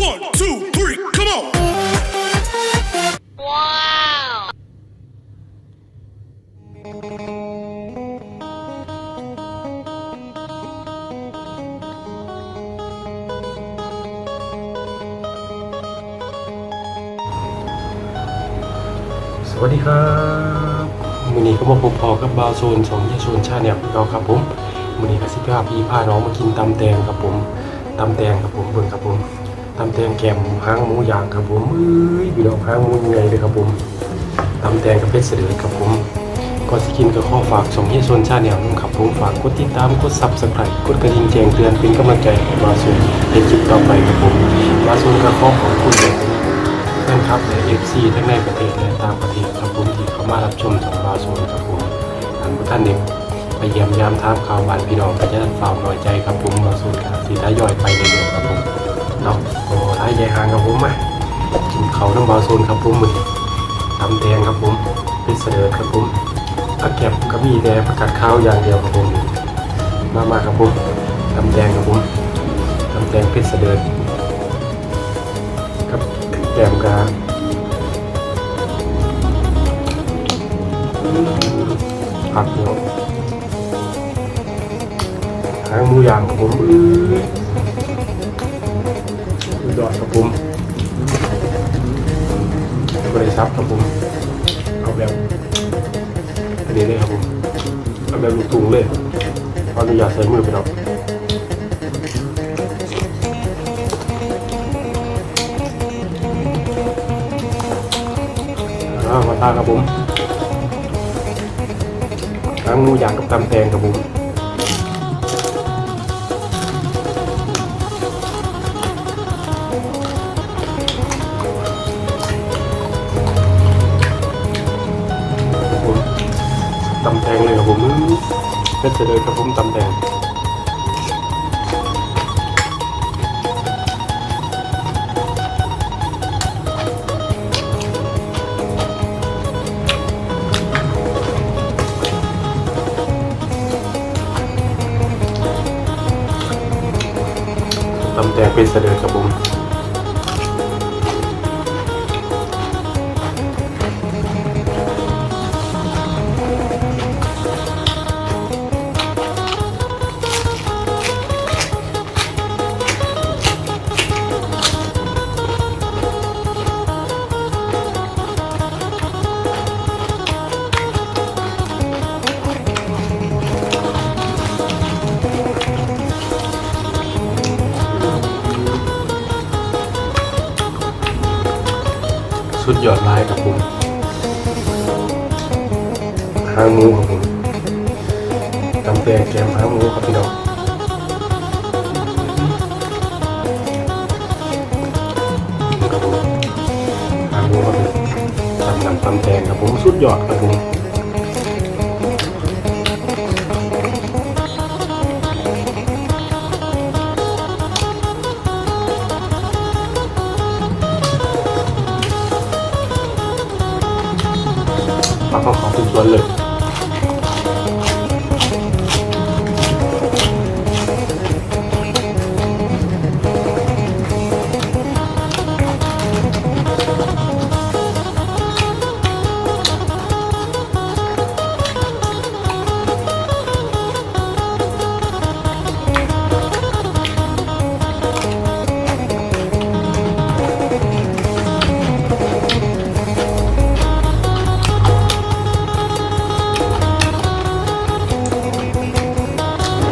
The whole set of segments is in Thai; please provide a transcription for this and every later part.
One, two, three, come on. สวัสดีครับมือนี้ก็มาพบพอกับบาวโซนสองยาโซนชาแนลเราครับผมมือนี้ก็สิบห้าพี่พาน้องมากินตำแตงครับผมตำแตงครับผมเบิ่งครับผม ตำแตงแกมหางหมูย่างครับผมเอ้ยพี่น้องหางหมูยังไงเลยครับผมตำแตงกับเพชรเสด็จครับผมก่อนสิกินก็ขอฝากสองยาโซนชาแนลนึงครับผมฝากกดติดตามกดซับสไครต์กดกระดิ่งแจ้งเตือนเป็นกำลังใจให้บาวโซนในคลิปต่อไปครับผมบาวโซนก็ขอขอบคุณเลยแฟนคลับและ FC ทั้งในประเทศและต่างประเทศครับผมที่เข้ามารับชมสองบาโซนครับผมท่านผู้ท่านเด็กไปเยี่ยมยามทามข่าวบ้านพี่น้องก็จะฝากหน่อยใจครับผมบาโซนครับสีทายย่อยไปเรื่อยๆครับผม เนาะโอ้ท้ายใหญ่หางครับผมมากินเขาน้ำบาโซนครับผมมือตำแตงครับผมเป็นเสด็จครับผมผักแก็บกระบี่แดงผักกาดข้าวอย่างเดียวครับผมมามาครับผมตำแตงครับผมตำแตงเพชรเสด็จกับแกมกาผักเนาะหางมูย่างของผมอื้อ สุดยอดครับผมบริษัทครับผมเอาแบบอันนี้เลยครับผมเอาแบบลูกตุงเลยขออนุญาตใส่มือไปเนาะอ่ามาตาครับผมหางมูย่างกับตำแตงครับผม ตำแตงเลยครับผมเพชรเลยครับผมตำแตงตำแตงเป็นเสด็จครับผม หยอดลายกับผมหางหมูกับผมตำแตงแกมหางงูครับพี่น้องกับผมหางหมูครับผมตำน้ำตำแตงครับผมสุดยอดครับผม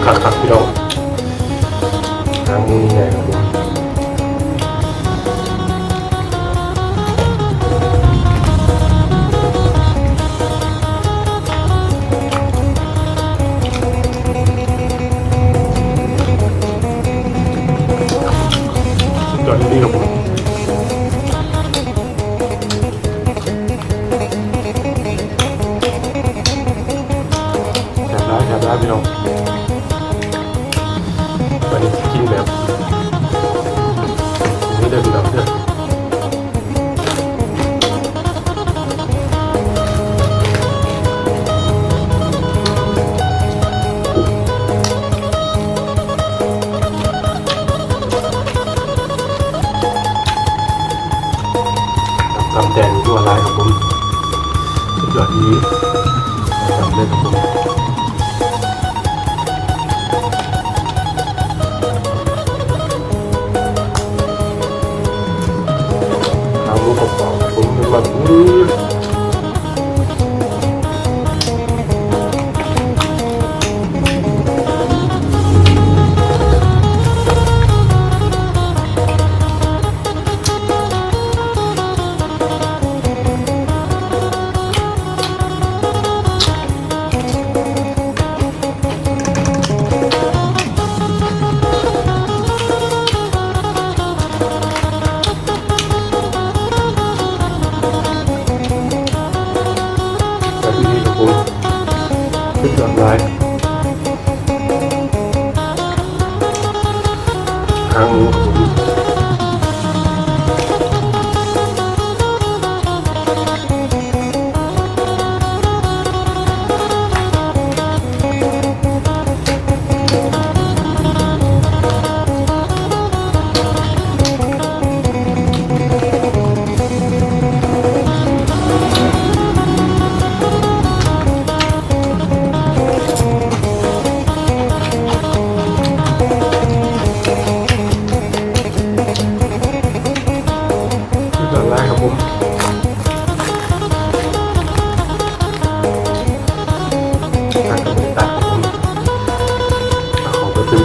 คักคักๆพี่น้องหางหมูนี่ไงครับผมสุดยอดจริงๆครับผม ยอนี้สำเร็จครับผมมาถึ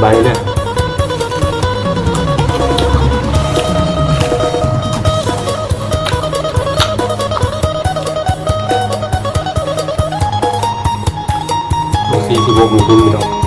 ใบเนี่ยสี่สิบหกมิคุณมีดอ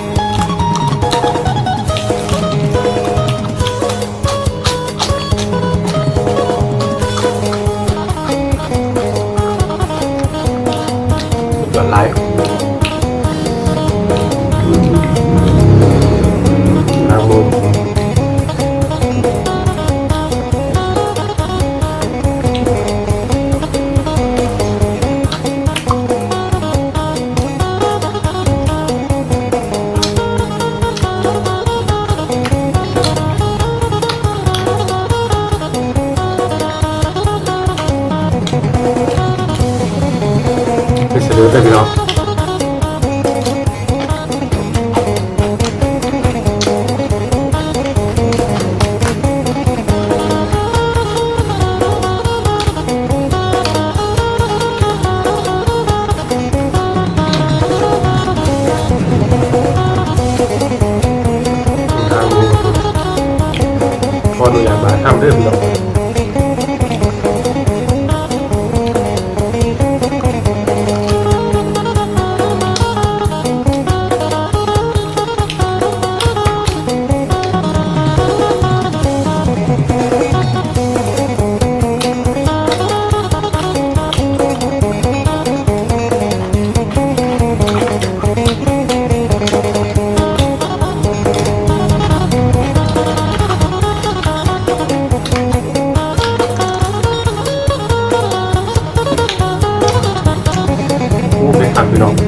ตักพี่น้อง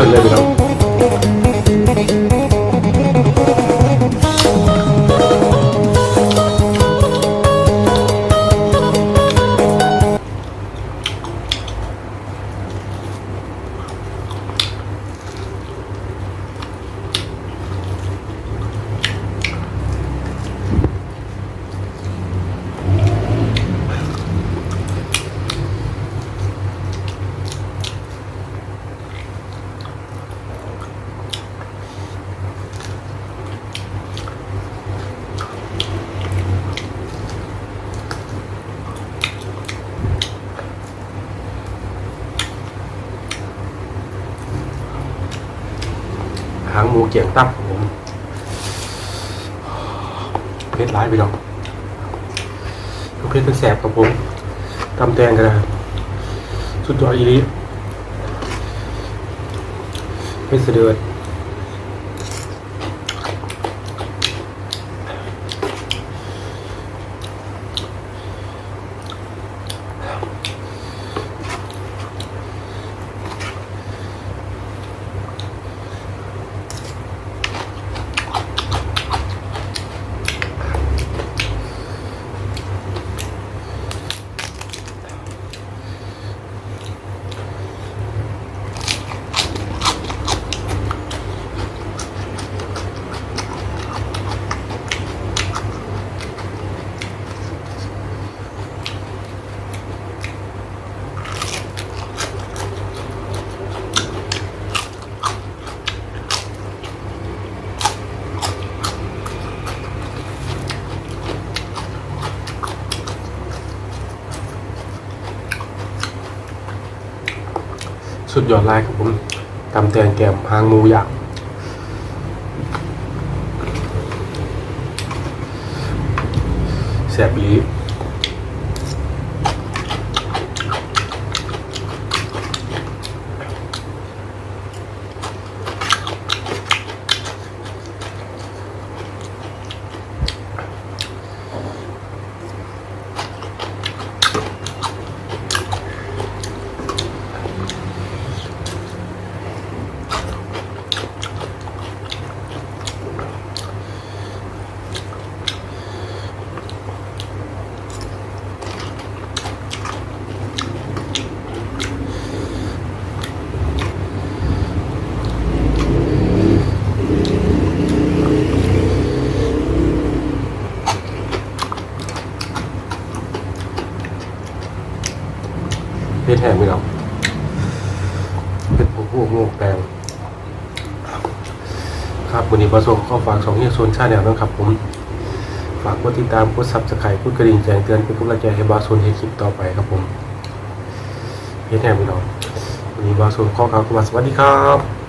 Instagram. หมูเกี่ยงตับครับผมเพชรร้ายไปหรอกเพชรเป็นแสบครับผมตำแตงกันนะสุดยอดอีริเผ็ดเสด็จ สุดยอดไลน์ครับผมตำแตงแกมหางมูย่างแสบลี เพชรแห้งไม่หรอกเป็นพวกพวกโง่แปลงครับวันนี้ประสงค์ข้อฝากสองเฮียโซนชาแนลนะครับผม ฝากกดติดตามกดซับสไครต์กดกระดิ่งแจ้งเตือนเป็นกำลังใจให้บาโซนเฮดคลิปต่อไปครับผมเพชรแห้งไม่หรอกวันนี้บาโซนข้อข่าวมาสวัสดีครับ